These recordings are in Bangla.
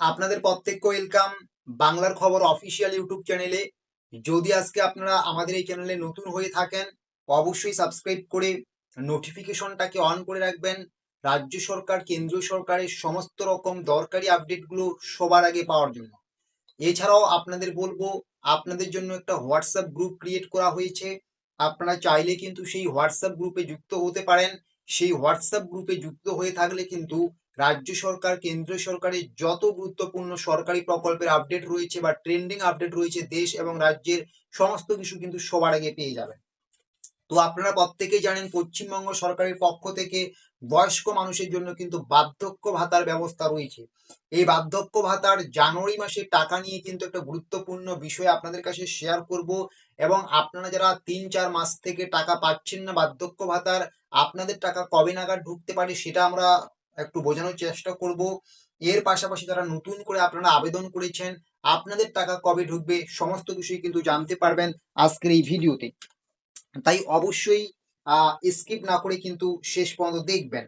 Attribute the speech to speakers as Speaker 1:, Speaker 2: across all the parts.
Speaker 1: আপনাদের প্রত্যেককে ওয়েলকাম বাংলার খবর অফিসিয়াল ইউটিউব চ্যানেলে যদি আজকে আপনারা আমাদের এই চ্যানেলে নতুন হয়ে থাকেন, অবশ্যই সাবস্ক্রাইব করে নোটিফিকেশনটাকে অন করে রাখবেন। রাজ্য সরকার, কেন্দ্রীয় সরকারের সমস্ত রকম দরকারি আপডেটগুলো সবার আগে পাওয়ার জন্য। এছাড়াও আপনাদের বলব, আপনাদের জন্য একটা হোয়াটসঅ্যাপ গ্রুপ ক্রিয়েট করা হয়েছে। আপনারা চাইলে কিন্তু সেই হোয়াটসঅ্যাপ গ্রুপে যুক্ত হতে পারেন। সেই হোয়াটসঅ্যাপ গ্রুপে যুক্ত হয়ে থাকলে কিন্তু রাজ্য সরকার, কেন্দ্রীয় সরকারের যত গুরুত্বপূর্ণ সরকারি প্রকল্পের আপডেট রয়েছে বা ট্রেন্ডিং আপডেট রয়েছে দেশ এবং রাজ্যের সমস্ত কিছু কিন্তু সবার আগে পেয়ে যাবেন। তো আপনারা প্রত্যেকেই জানেন, পশ্চিমবঙ্গ সরকারের পক্ষ থেকে বয়স্ক মানুষের জন্য কিন্তু বার্ধক্য ভাতার ব্যবস্থা রয়েছে। এই বার্ধক্য ভাতার জানুয়ারি মাসের টাকা নিয়ে কিন্তু একটা গুরুত্বপূর্ণ বিষয় আপনাদের কাছে শেয়ার করব এবং আপনারা যারা তিন চার মাস থেকে টাকা পাচ্ছেন না বার্ধক্য ভাতার, আপনাদের টাকা কবে নাগাদ ঢুকতে পারে সেটা আমরা একটু বোঝানোর চেষ্টা করব। এর পাশাপাশি যারা নতুন করে আপনারা আবেদন করেছেন, আপনাদের টাকা কবে ঢুকবে সমস্ত বিষয় কিন্তু জানতে পারবেন আজকের এই ভিডিওতে। তাই অবশ্যই স্কিপ না করে কিন্তু শেষ পর্যন্ত দেখবেন।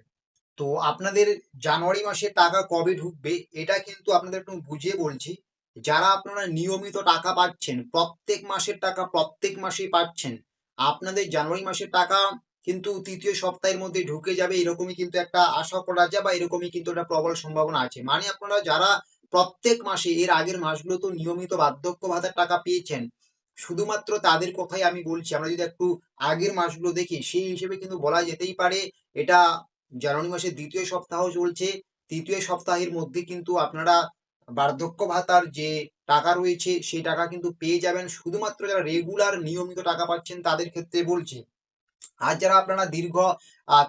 Speaker 1: তো আপনাদের জানুয়ারি মাসে টাকা কবে ঢুকবে এটা কিন্তু আপনাদের একটু বুঝিয়ে বলছি। যারা আপনারা নিয়মিত টাকা পাচ্ছেন, প্রত্যেক মাসের টাকা প্রত্যেক মাসেই পাচ্ছেন, আপনাদের জানুয়ারি মাসের টাকা কিন্তু তৃতীয় সপ্তাহের মধ্যে ঢুকে যাবে এরকমই কিন্তু একটা আশা করা যায় বা এরকমই কিন্তু একটা প্রবল সম্ভাবনা আছে। মানে আপনারা যারা প্রত্যেক মাসে, এর আগের মাসগুলো তো নিয়মিত বার্ধক্য ভাতার টাকা পেয়েছেন, শুধুমাত্র তাদের কথাই আমি বলছি। আমরা যদি একটু আগের মাসগুলো দেখি, সেই হিসেবে কিন্তু বলা যেতেই পারে, এটা জানুয়ারি মাসের দ্বিতীয় সপ্তাহ চলছে। তৃতীয় সপ্তাহের মধ্যে কিন্তু আপনারা বার্ধক্য ভাতার যে টাকা রয়েছে, সেই টাকা কিন্তু পেয়ে যাবেন। শুধুমাত্র যারা রেগুলার নিয়মিত টাকা পাচ্ছেন, তাদের ক্ষেত্রে বলছি। আর যারা আপনারা দীর্ঘ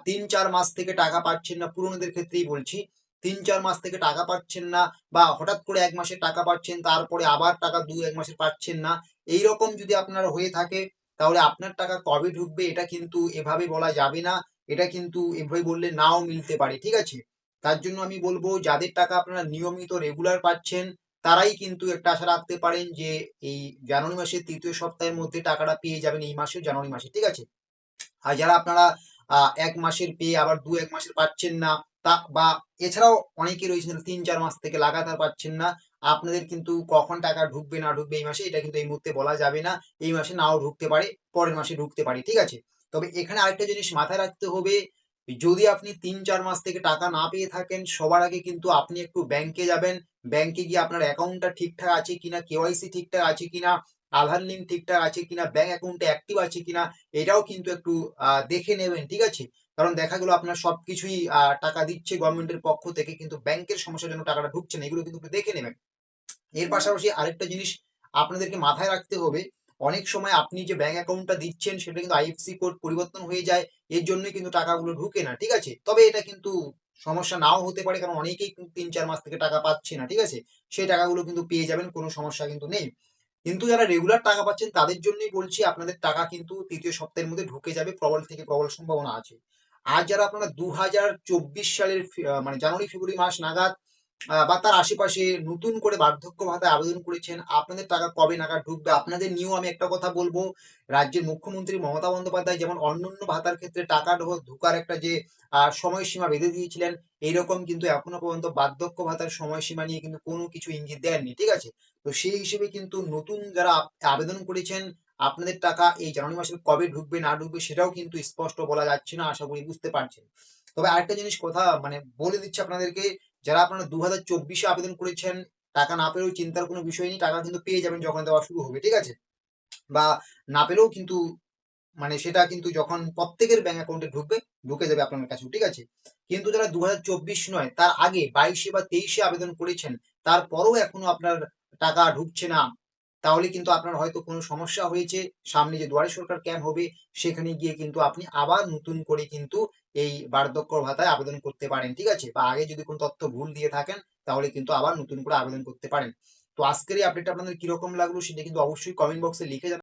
Speaker 1: তিন চার মাস থেকে টাকা পাচ্ছেন না, পুরনোদের ক্ষেত্রেই বলছি তিন চার মাস থেকে টাকা পাচ্ছেন না বা হঠাৎ করে এক মাসের টাকা পাচ্ছেন, তারপরে আবার টাকা দু, এক মাসের পাচ্ছেন না এই রকম যদি আপনার হয়ে থাকে, তাহলে আপনার টাকা কবে ঢুকবে এটা কিন্তু এভাবে বলা যাবে না, এটা কিন্তু এভাবে বললে নাও মিলতে পারে, ঠিক আছে? তার জন্য আমি বলব, যাদের টাকা আপনারা নিয়মিত রেগুলার পাচ্ছেন, তারাই কিন্তু একটা আশা রাখতে পারেন যে এই জানুয়ারি মাসের তৃতীয় সপ্তাহের মধ্যে টাকাটা পেয়ে যাবেন, এই মাসে জানুয়ারি মাসে, ঠিক আছে? আর যারা আপনারা এক মাসের পেয়ে আবার দু এক মাসের পাচ্ছেন না, তা বা এছাড়াও অনেকে রয়েছেন তিন চার মাস থেকে লাগাতার পাচ্ছেন না, আপনাদের কিন্তু কখন টাকা ঢুকবে না ঢুকবে এই মাসে, এটা কিন্তু এই মুহূর্তে বলা যাবে না, এই মাসে নাও ঢুকতে পারে, পরের মাসে ঢুকতে পারে, ঠিক আছে? তবে এখানে আরেকটা জিনিস মাথায় রাখতে হবে, যদি আপনি তিন চার মাস থেকে টাকা না পেয়ে থাকেন, সবার আগে কিন্তু আপনি একটু ব্যাংকে যাবেন ব্যাংকে গিয়ে আপনার অ্যাকাউন্টটা ঠিকঠাক আছে কিনা কেওয়াইসি ঠিকঠাক আছে কিনা আধার লিঙ্ক ঠিকঠাক আছে কিনা ব্যাংক অ্যাকাউন্টে অ্যাক্টিভ আছে কিনা এটাও কিন্তু একটু দেখে নেবেন ঠিক আছে? কারণ দেখা গেলো আপনার সবকিছুই টাকা দিচ্ছে গভর্নমেন্টের পক্ষ থেকে কিন্তু ব্যাংকের সমস্যার জন্য টাকাটা ঢুকছে না এগুলো কিন্তু দেখে নেবেন। এর পাশাপাশি আরেকটা জিনিস আপনাদেরকে মাথায় রাখতে হবে অনেক সময় আপনি যে ব্যাংক অ্যাকাউন্টটা দিচ্ছেন সেটা কিন্তু আইএফসি কোড পরিবর্তন হয়ে যায় এর জন্যই কিন্তু টাকাগুলো ঢুকে না ঠিক আছে? তবে এটা কিন্তু সমস্যা নাও হতে পারে কারণ অনেকেই তিন চার মাস থেকে টাকা পাচ্ছে না ঠিক আছে? সেই টাকাগুলো কিন্তু পেয়ে যাবেন কোনো সমস্যা কিন্তু নেই। কিন্তু যারা রেগুলার টাকা পাচ্ছেন, তাদের জন্যই বলছি আপনাদের টাকা কিন্তু তৃতীয় সপ্তাহের মধ্যে ঢুকে যাবে, প্রবল থেকে প্রবল সম্ভাবনা আছে। আর যারা আপনারা দু হাজার চব্বিশ সালের মানে জানুয়ারি, ফেব্রুয়ারি মাস নাগাদ বা তার আশেপাশে নতুন করে বার্ধক্য ভাতায় আবেদন করেছেন, আপনাদের টাকা কবে নাগাদ ঢুকবে? আপনাদের নিয়েও আমি একটা কথা বলব, রাজ্যের মুখ্যমন্ত্রী মমতা বন্দ্যোপাধ্যায় যেমন অন্যান্য ভাতার ক্ষেত্রে টাকা ঢোকার একটা যে সময়সীমা বেঁধে দিয়েছিলেন, এইরকম কিন্তু এখনও পর্যন্ত বার্ধক্য ভাতার সময়সীমা নিয়ে কিন্তু কোনো কিছু ইঙ্গিত দেননি, ঠিক আছে? তো সেই হিসেবে কিন্তু নতুন যারা আবেদন করেছেন, আপনাদের টাকা এই জানুয়ারি মাসে কবে ঢুকবে, না ঢুকবে সেটাও কিন্তু স্পষ্ট বলা যাচ্ছে না, আশা করি বুঝতে পারছেন। তবে আরেকটা জিনিস কথা মানে বলে দিচ্ছি আপনাদেরকে যারা আপনারা দু হাজার চব্বিশে আবেদন করেছেন, টাকা না পেলেও চিন্তার কোনো বিষয় নেই, টাকা কিন্তু পেয়ে যাবেন যখন দেওয়া শুরু হবে, ঠিক আছে? বা না পেলেও কিন্তু মানে সেটা কিন্তু যখন প্রত্যেকের ব্যাংক অ্যাকাউন্টে ঢুকবে, ঢুকে যাবে আপনার কাছে ঠিক আছে? কিন্তু যারা দু নয়, তার আগে বাইশে বা তেইশে আবেদন করেছেন, তারপরও এখনও আপনার টাকা ঢুকছে না। তাহলে কিন্তু আপনার হয়তো কোনো সমস্যা হয়েছে। সামনে যে দুয়ারে সরকার ক্যাম্প হবে, সেখানে গিয়ে কিন্তু আপনি আবার নতুন করে কিন্তু এই বার্ধক্য ভাতায় আবেদন করতে পারেন, ঠিক আছে? বা আগে যদি কোনো তথ্য ভুল দিয়ে থাকেন, তাহলে কিন্তু আবার নতুন করে আবেদন করতে পারেন। তো আজকের এই আপডেট আপনাদের কীরকম লাগল সেটা কিন্তু অবশ্যই কমেন্ট বক্সে লিখে